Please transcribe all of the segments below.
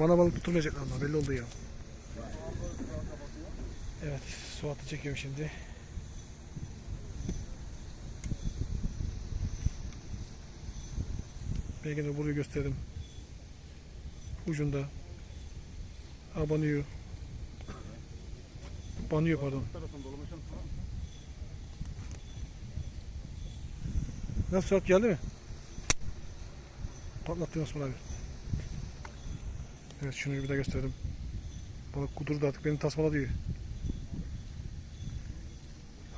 Bana balık tutulmayacaklar ama belli oldu ya. Evet, Suat'ı çekiyorum şimdi. Ben gene burayı gösterdim. Ucunda. Ha banıyor. Pardon. Nasıl Suat geldi mi? Patlattın Osman abi. Evet şunu bir daha gösterdim. Balık kudurdu artık beni tasmala diyor.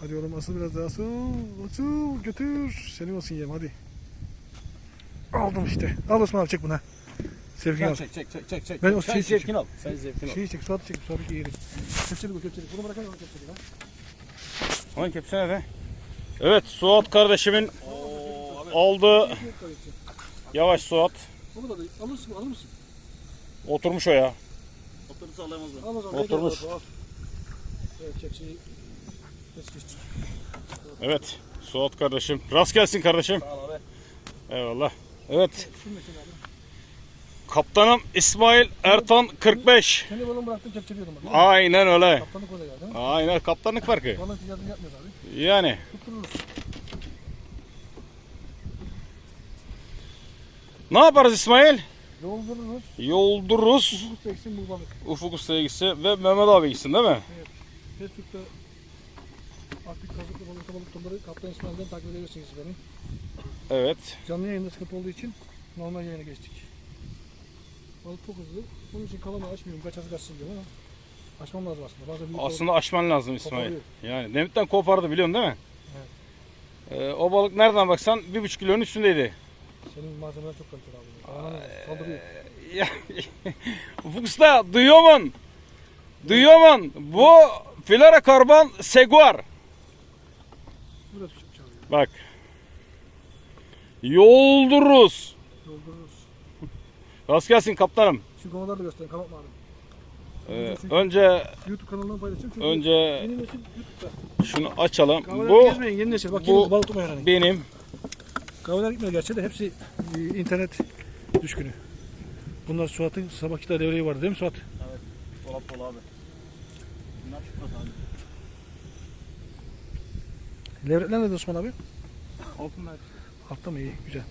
Hadi oğlum asıl biraz daha asıl. Asıl götür. Senin olsun yem hadi. Aldım işte. Al Osman abi çek bunu. ha. Sevgini al. Çek çek çek çek çek. Ben o Sen şeyi zevkini al. Sen zevkini al. Şeyi çek, Suat'ı çek. Suat'ı yerim. Kepçeli bu kepçeli. Bunu bırakalım onu kepçeli. Ha. Onun kepsi nerede? Evet Suat kardeşimin aldı. Yavaş Suat. Bunu da alırsın alır mısın? Oturmuş o ya. Oturursa alamaz mı? Al o zaman. Oturmuş. Evet Suat kardeşim. Rast gelsin kardeşim. Sağ ol abi. Eyvallah. Evet. Kaptanım İsmail Ertan 45. Kendi balığımı bıraktım ben. Aynen öyle. Kaptanlık orada geldi. ha? Aynen kaptanlık farkı. Balık ticaretini yapmıyoruz abi. Yani. Tuttururuz. Ne yaparız İsmail? Yoldururuz. Yoldururuz. Bu seksin bu balık. Ufuk Usta'ya gitsin ve Mehmet abi gitsin değil mi? Facebook'ta aktif kazıklı balıkta balık turları Kaptan İsmail'den takip edebilirsiniz beni. Evet. Canlı yayında sıkıntı olduğu için normal yayına geçtik. Balık çok hızlı. Bunun için kalanı açmıyorum. Kaçası kaçsın diyorum ama açmam lazım aslında. Bazen büyük Aslında aşman lazım İsmail. Koparıyor. Yani demirden kopardı biliyorsun değil mi? Ee, o balık nereden baksan bir buçuk kilonun üstündeydi. Senin malzemeler çok kaliteli abi. Kalanı saldırıyor. Usta duyuyor musun? Duyuyor musun? Bu Filara Karban Seguar. Burada küçük çalıyor. Bak. Yoldururuz. Yoldururuz. Rast gelsin kaptanım. Şu konuları da göstereyim. Kapatma abi. Ee, Çünkü önce YouTube kanalından paylaşacağım. Çünkü önce yeni nesil YouTube'da. şunu açalım. Kahveler Bu gezmeyin yeni nesil. Bak bu- yeni balık tutma yani. benim. Kahveler gitmiyor gerçi de hepsi e, internet düşkünü. Bunlar Suat'ın sabahki devreyi vardı değil mi Suat? Dolap dolu abi. Bunlar çikolata abi. Levretler nerede Osman abi? Altınlar. Altta mı iyi? Güzel.